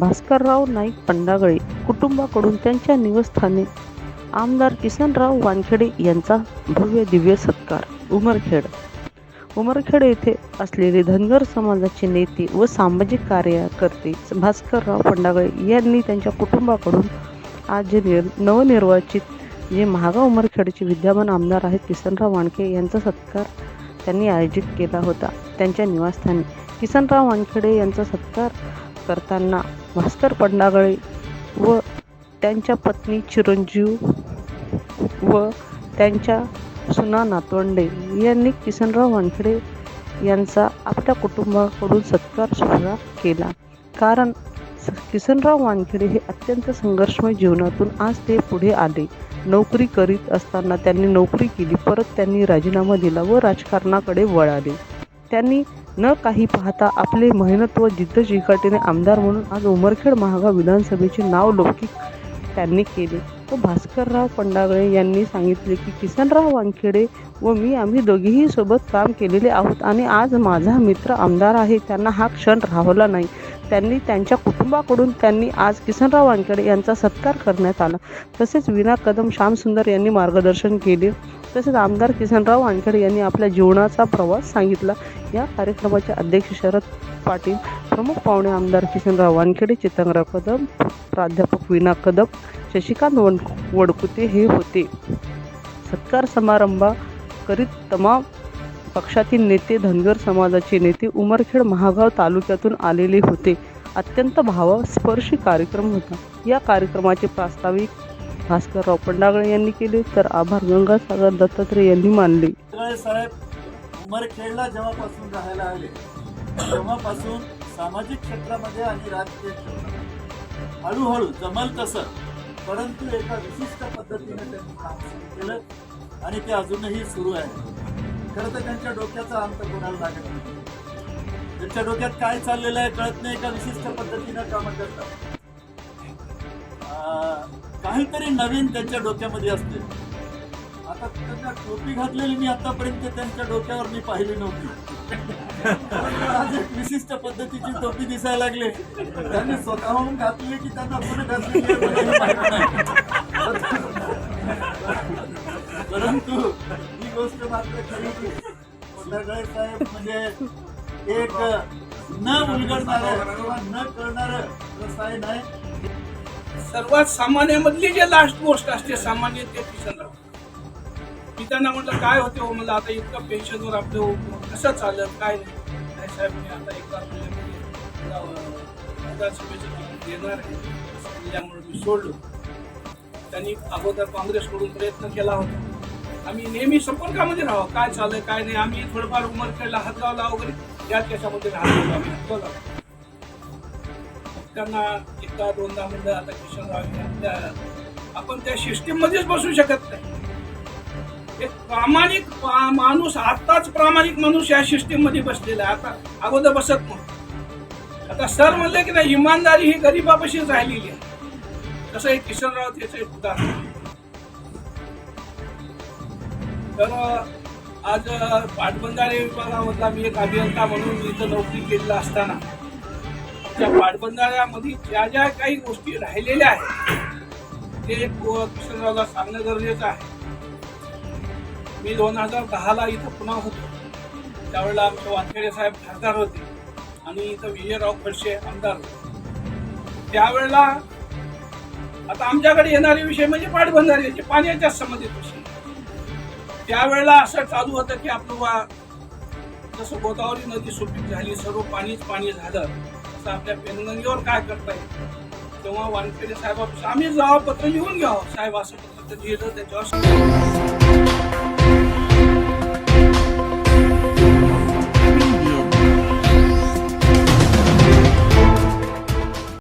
भास्करराव नाईक पंडागळे कुटुंबाकडून त्यांच्या निवस्थानी आमदार किसनराव वानखेडे यांचा भव्य दिव्य सत्कार. उमरखेड. उमरखेड येथे असलेले धनगर समाजाचे नेते व सामाजिक कार्यकर्ते भास्करराव पंडागळे यांनी त्यांच्या कुटुंबाकडून आज जे निर नवनिर्वाचित जे महागाव उमरखेडचे विद्यमान आमदार आहेत किसनराव वानखे यांचा सत्कार त्यांनी आयोजित केला होता. त्यांच्या निवासस्थानी किसनराव वानखेडे यांचा सत्कार करताना भास्कर पंडागळे व त्यांच्या पत्नी चिरंजीव व त्यांच्या सुना नातवंडे यांनी किसनराव वानखेडे यांचा आपल्या कुटुंबाकडून सत्कार सोहळा केला. कारण किसनराव वानखेडे हे अत्यंत संघर्षमय जीवनातून आज ते पुढे आले. नोकरी करीत असताना त्यांनी नोकरी केली परत त्यांनी राजीनामा दिला व राजकारणाकडे वळाले. त्यांनी न काही पाहता आपले मेहनत व जिद्द चिकाटीने आमदार म्हणून आज उमरखेड महागाव विधानसभेचे नाव लौकिक त्यांनी केले. व भास्करराव पंडागळे यांनी सांगितले की किसनराव वानखेडे व मी आम्ही दोघेही सोबत काम केलेले आहोत आणि आज माझा मित्र आमदार आहे त्यांना हा क्षण राहवला नाही. त्यांनी त्यांच्या कुटुंबाकडून त्यांनी आज किसनराव वानखेडे यांचा सत्कार करण्यात आला. तसेच विना कदम श्यामसुंदर यांनी मार्गदर्शन केले. तसेच आमदार किसनराव वानखेडे यांनी आपल्या जीवनाचा प्रवास सांगितला. या कार्यक्रमाचे अध्यक्ष शरद पाटील प्रमुख पाहुणे आमदार किशनराव वानखेडे चितंगराव कदम प्राध्यापक विना कदम शशिकांत वन वडकुते हे होते. सत्कार समारंभा करीत तमाम पक्षातील नेते धनगर समाजाचे नेते उमरखेड महागाव तालुक्यातून आलेले होते. अत्यंत भावस्पर्शी कार्यक्रम होता. या कार्यक्रमाचे प्रास्ताविक भास्करराव पंडागळे यांनी केले तर आभार गंगासागर दत्तात्रय यांनी मानले. साहेब उमरखेडला जेव्हापासून राहायला आले तेव्हापासून सामाजिक क्षेत्रामध्ये आणि राजकीय क्षेत्रामध्ये हळूहळू जमल तसं परंतु एका विशिष्ट पद्धतीने त्यांनी काम सुरू केलं आणि ते अजूनही सुरू आहे. खरं तर त्यांच्या डोक्याचा अंत कोणाला लागत नाही. त्यांच्या डोक्यात काय चाललेलं आहे कळत नाही एका विशिष्ट पद्धतीनं कामं करतात. अं, काहीतरी नवीन त्यांच्या डोक्यामध्ये असते. आता त्यांना टोपी घातलेली मी आतापर्यंत त्यांच्या डोक्यावर मी पाहिली नव्हती. आज एक विशिष्ट पद्धतीची टोपी दिसायला लागले. त्यांनी स्वतःहून घातली की त्यांना पुढे घातली नाही. परंतु ही गोष्ट मात्र खरी की कोंढागळे साहेब म्हणजे एक न उलगडणार किंवा न कळणार रसायन आहे सर्वात सामान्यामधली जे लास्ट गोष्ट असते सामान्य ते किशनराव मी त्यांना म्हटलं काय होते हो? म्हणलं आता इतकं पेन्शनवर आपलं कसं चालत काय नाही. साहेब मी आता एक आपल्यामध्ये, देणार आहे. त्यामुळे मी सोडलो. त्यांनी अगोदर काँग्रेसकडून प्रयत्न केला होता. आम्ही नेहमी संपर्कामध्ये राहावं. काय चाललंय काय नाही आम्ही थोडंफार उमरखेडला हातगावला वगैरे त्याच त्याच्यामध्ये राहतो होतो आम्ही हातगावला त्यांना एकदा दोनदा म्हणलं आता किशनराव आपण त्या सिस्टीममध्येच बसू शकत नाही. एक प्रामाणिक माणूस आताच प्रामाणिक माणूस या सिस्टीममध्ये बसलेला आहे. आता अगोदर बसत नव्हतं. आता सर म्हणले की नाही इमानदारी ही गरीबापाशीच राहिलेली आहे. तसं एक राऊत याचं एक उदाहरण तर आज पाटबंधारे विभागामधला मी एक अभियंता म्हणून इथं नोकरी केलेला असताना त्या पाटबंधाऱ्यामध्ये ज्या ज्या काही गोष्टी राहिलेल्या आहेत ते किशनरावला सांगणं गरजेचं आहे. मी दोन हजार दहाला इथं पुन्हा होतो. त्यावेळेला आमचे वानखेडे साहेब खासदार होते आणि इथं विजयराव खडसे आमदार होते. त्यावेळेला आता आमच्याकडे येणारे विषय म्हणजे पाटबंधाऱ्याचे पाण्याच्या संबंधित विषय. त्यावेळेला असं चालू होतं की आपलं बा जसं गोदावरी नदी सुपीक झाली सर्व पाणीच पाणी झालं तसं आपल्या पेनगंगेवर काय करता येईल? तेव्हा वानखेडे साहेब आम्ही जावं पत्र लिहून घ्यावं. साहेब असं पत्र लिहिलं त्याच्यावर